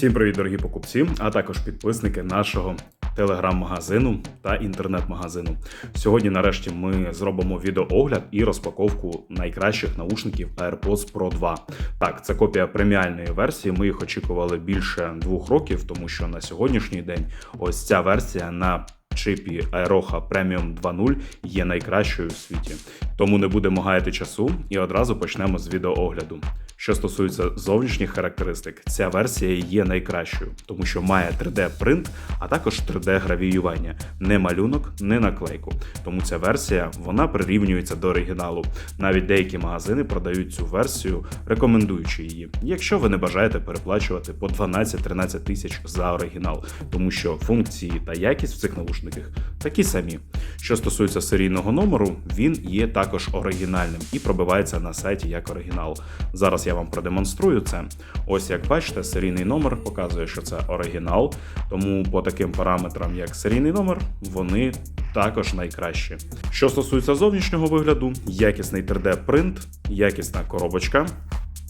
Всім привіт, дорогі покупці, а також підписники нашого телеграм-магазину та інтернет-магазину. Сьогодні, нарешті, ми зробимо відеоогляд і розпаковку найкращих наушників AirPods Pro 2. Так, це копія преміальної версії. Ми їх очікували більше двох років, тому що на сьогоднішній день ось ця версія на чипі Aeroha Premium 2.0 є найкращою у світі. Тому не будемо гаяти часу і одразу почнемо з відеоогляду. Що стосується зовнішніх характеристик, ця версія є найкращою, тому що має 3D-принт, а також 3D-гравіювання, не малюнок, не наклейку. Тому ця версія вона прирівнюється до оригіналу. Навіть деякі магазини продають цю версію, рекомендуючи її, якщо ви не бажаєте переплачувати по 12-13 тисяч за оригінал, тому що функції та якість в цих наушниках такі самі. Що стосується серійного номеру, він є також оригінальним і пробивається на сайті як оригінал. Зараз я вам продемонструю це. Ось як бачите, серійний номер показує, що це оригінал, тому по таким параметрам, як серійний номер, вони також найкращі. Що стосується зовнішнього вигляду, якісний 3D-принт, якісна коробочка.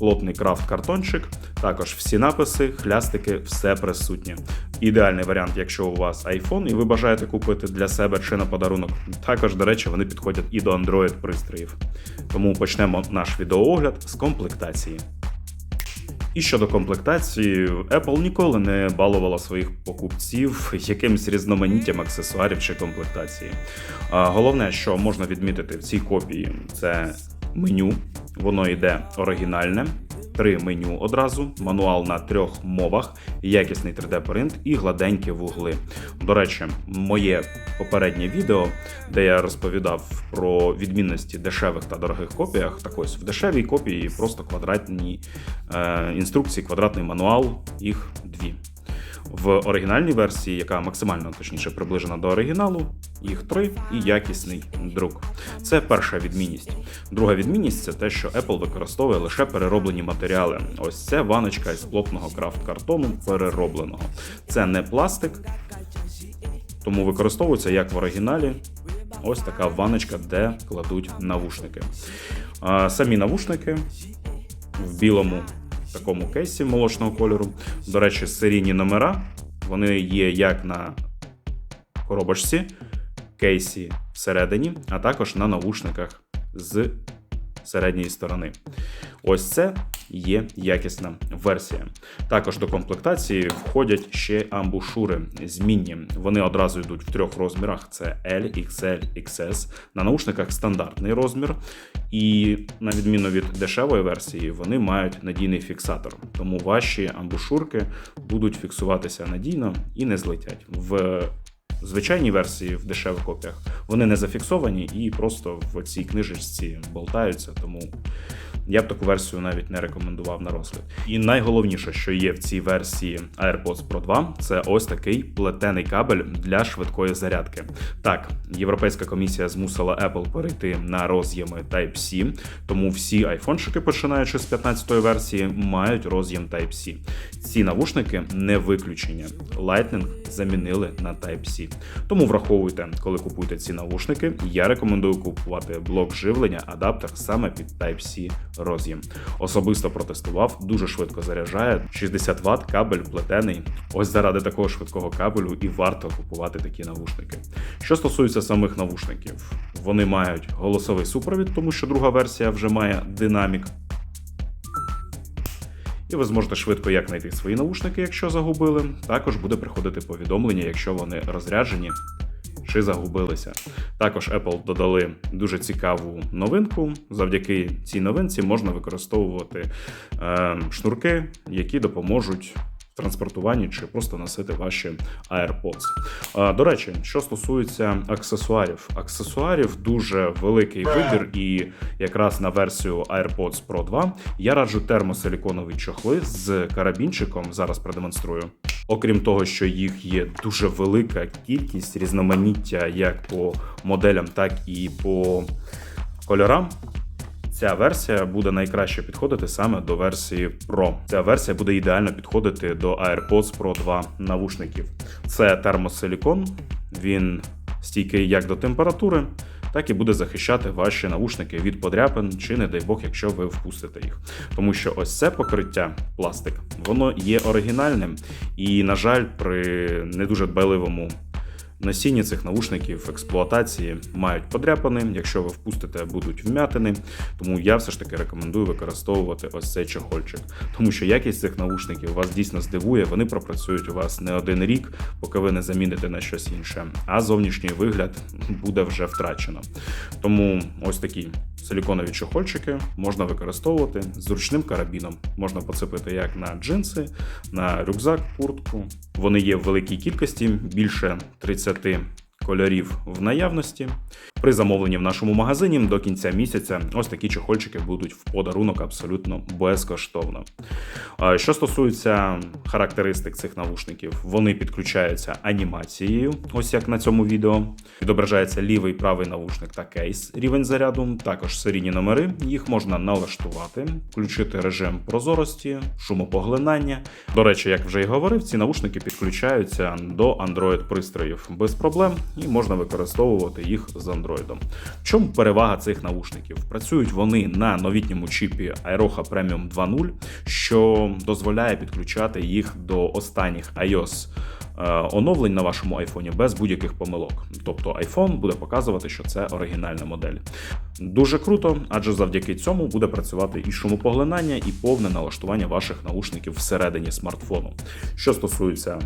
Плотний крафт-картончик, також всі написи, хлястики, все присутнє. Ідеальний варіант, якщо у вас iPhone і ви бажаєте купити для себе чи на подарунок. Також, до речі, вони підходять і до Android пристроїв. Тому почнемо наш відеоогляд з комплектації. І щодо комплектації, Apple ніколи не балувала своїх покупців якимось різноманіттям аксесуарів чи комплектації. Головне, що можна відмітити в цій копії, це меню. Воно йде оригінальне, три меню одразу, мануал на трьох мовах, якісний 3D-принт і гладенькі вугли. До речі, моє попереднє відео, де я розповідав про відмінності дешевих та дорогих копіях, так ось в дешевій копії просто квадратні е, інструкції, квадратний мануал, їх дві. В оригінальній версії, яка максимально точніше приближена до оригіналу, їх три і якісний друк. Це перша відмінність. Друга відмінність це те, що Apple використовує лише перероблені матеріали. Ось це ваночка із плотного крафт-картону переробленого. Це не пластик, тому використовується як в оригіналі. Ось така ваночка, де кладуть навушники. Самі навушники в білому такому кейсі молочного кольору. До речі, серійні номера вони є як на коробочці, кейсі всередині, а також на навушниках з середньої сторони. Ось це є якісна версія. Також до комплектації входять ще амбушури змінні. Вони одразу йдуть в трьох розмірах: це L, XL, XS. На наушниках стандартний розмір. І на відміну від дешевої версії, вони мають надійний фіксатор. Тому ваші амбушурки будуть фіксуватися надійно і не злетять. В звичайній версії в дешевих копіях вони не зафіксовані і просто в цій книжечці болтаються. Тому я б таку версію навіть не рекомендував на розгляд. І найголовніше, що є в цій версії AirPods Pro 2, це ось такий плетений кабель для швидкої зарядки. Так, Європейська комісія змусила Apple перейти на роз'єми Type-C, тому всі айфончики, починаючи з 15-ї версії, мають роз'єм Type-C. Ці навушники не виключення. Lightning замінили на Type-C. Тому враховуйте, коли купуєте ці навушники, я рекомендую купувати блок живлення, адаптер саме під Type-C роз'єм. Особисто протестував, дуже швидко заряджає. 60 Вт кабель плетений. Ось заради такого швидкого кабелю і варто купувати такі навушники. Що стосується самих навушників, вони мають голосовий супровід, тому що друга версія вже має динамік. І ви зможете швидко як знайти свої наушники, якщо загубили. Також буде приходити повідомлення, якщо вони розряджені чи загубилися. Також Apple додали дуже цікаву новинку. Завдяки цій новинці можна використовувати е, шнурки, які допоможуть. Транспортуванні чи просто носити ваші AirPods. До речі, що стосується аксесуарів, аксесуарів дуже великий вибір, і якраз на версію AirPods Pro 2 я раджу термосиліконові чохли з карабінчиком. Зараз продемонструю. Окрім того, що їх є дуже велика кількість різноманіття як по моделям, так і по кольорам. Ця версія буде найкраще підходити саме до версії Pro. Ця версія буде ідеально підходити до AirPods Pro 2 навушників. Це термосилікон, він стійкий як до температури, так і буде захищати ваші наушники від подряпин, чи не дай Бог, якщо ви впустите їх. Тому що ось це покриття пластик, воно є оригінальним, і, на жаль, при не дуже дбайливому Насіння цих наушників експлуатації мають подряпани. Якщо ви впустите, будуть вмятини. Тому я все ж таки рекомендую використовувати ось цей чехольчик, тому що якість цих наушників вас дійсно здивує. Вони пропрацюють у вас не один рік, поки ви не заміните на щось інше. А зовнішній вигляд буде вже втрачено. Тому ось такі силіконові чохольчики можна використовувати з зручним карабіном. Можна поцепити як на джинси, на рюкзак, куртку. Вони є в великій кількості, більше 30 кольорів в наявності. При замовленні в нашому магазині до кінця місяця ось такі чехольчики будуть в подарунок абсолютно безкоштовно. Що стосується характеристик цих навушників, вони підключаються анімацією, ось як на цьому відео. Відображається лівий правий навушник та кейс рівень заряду, також серійні номери. Їх можна налаштувати, включити режим прозорості, шумопоглинання. До речі, як вже й говорив, ці навушники підключаються до Android пристроїв без проблем і можна використовувати їх з Android. В чому перевага цих навушників? Працюють вони на новітньому чіпі Aeroha Premium 2.0, що дозволяє підключати їх до останніх iOS оновлень на вашому айфоні без будь-яких помилок. Тобто iPhone буде показувати, що це оригінальна модель. Дуже круто, адже завдяки цьому буде працювати і шумопоглинання, і повне налаштування ваших наушників всередині смартфону. Що стосується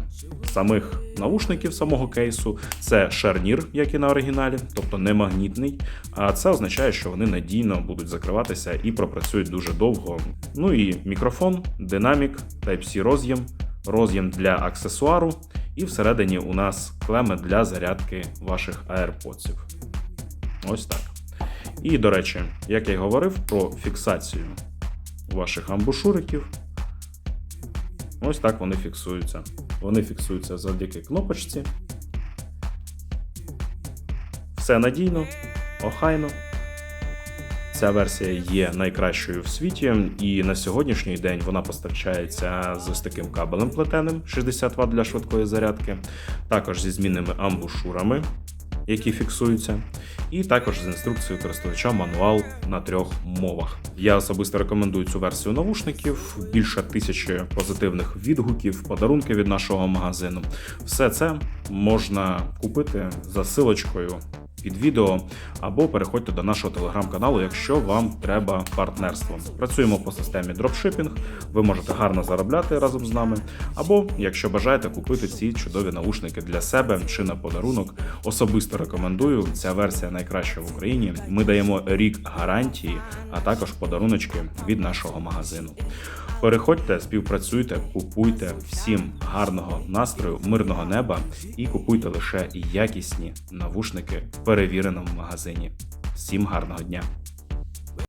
самих наушників, самого кейсу, це шарнір, як і на оригіналі, тобто не магнітний. А це означає, що вони надійно будуть закриватися і пропрацюють дуже довго. Ну і мікрофон, динамік, Type-C роз'єм, роз'єм для аксесуару. І всередині у нас клеми для зарядки ваших AirPods. Ось так. І, до речі, як я й говорив про фіксацію ваших амбушуриків, ось так вони фіксуються. Вони фіксуються завдяки кнопочці. Все надійно, охайно. Ця версія є найкращою в світі, і на сьогоднішній день вона постачається з ось таким кабелем плетеним 60 Вт для швидкої зарядки, також зі змінними амбушурами, які фіксуються, і також з інструкцією користувача мануал на трьох мовах. Я особисто рекомендую цю версію навушників, більше тисячі позитивних відгуків, подарунки від нашого магазину. Все це можна купити за силочкою під відео, або переходьте до нашого телеграм-каналу, якщо вам треба партнерство. Працюємо по системі дропшипінг, ви можете гарно заробляти разом з нами. Або, якщо бажаєте купити ці чудові наушники для себе чи на подарунок, особисто рекомендую. Ця версія найкраща в Україні. Ми даємо рік гарантії, а також подаруночки від нашого магазину. Переходьте, співпрацюйте, купуйте всім гарного настрою, мирного неба і купуйте лише якісні навушники в перевіреному магазині. Всім гарного дня!